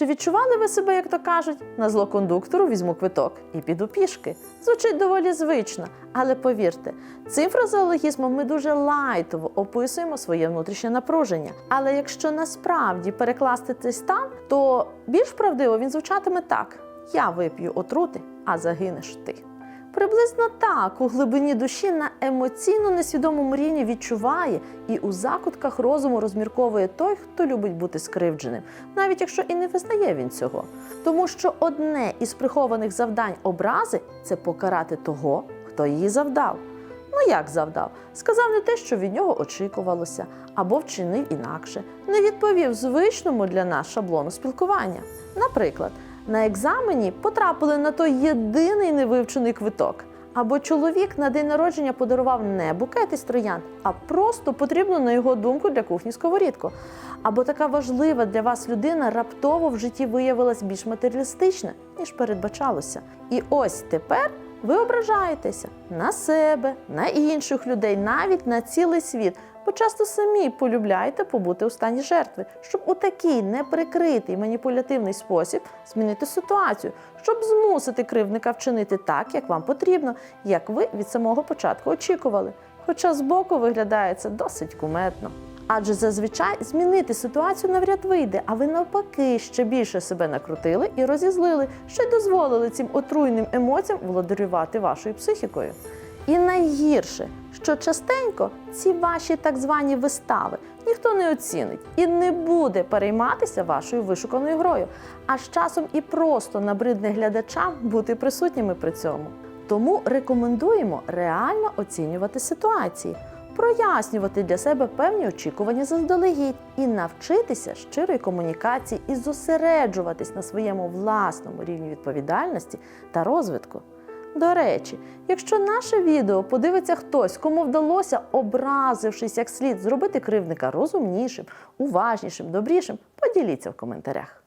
Чи відчували ви себе, як то кажуть, на зло кондуктору візьму квиток і піду пішки? Звучить доволі звично, але повірте, цим фразеологізмом ми дуже лайтово описуємо своє внутрішнє напруження. Але якщо насправді перекласти цей стан, то більш правдиво він звучатиме так: я вип'ю отрути, а загинеш ти. Приблизно так у глибині душі на емоційно несвідомому рівні відчуває і у закутках розуму розмірковує той, хто любить бути скривдженим, навіть якщо і не визнає він цього. Тому що одне із прихованих завдань образи це покарати того, хто її завдав. Ну як завдав? Сказав не те, що від нього очікувалося, або вчинив інакше, не відповів звичному для нас шаблону спілкування. Наприклад, на екзамені потрапили на той єдиний невивчений квиток. Або чоловік на день народження подарував не букет із троянд, а просто потрібну, на його думку, для кухні сковорідку. Або така важлива для вас людина раптово в житті виявилась більш матеріалістична, ніж передбачалося. І ось тепер ви ображаєтеся на себе, на інших людей, навіть на цілий світ. Бо часто самі полюбляєте побути у стані жертви, щоб у такий неприкритий маніпулятивний спосіб змінити ситуацію, щоб змусити кривдника вчинити так, як вам потрібно, як ви від самого початку очікували. Хоча збоку виглядає це досить куметно. Адже зазвичай змінити ситуацію навряд вийде, а ви навпаки ще більше себе накрутили і розізлили, що й дозволили цим отруйним емоціям володарювати вашою психікою. І найгірше, що частенько ці ваші так звані вистави ніхто не оцінить і не буде перейматися вашою вишуканою грою, а з часом і просто набридне глядачам бути присутніми при цьому. Тому рекомендуємо реально оцінювати ситуації, прояснювати для себе певні очікування заздалегідь і навчитися щирої комунікації і зосереджуватись на своєму власному рівні відповідальності та розвитку. До речі, якщо наше відео подивиться хтось, кому вдалося, образившись як слід, зробити кривдника розумнішим, уважнішим, добрішим, поділіться в коментарях.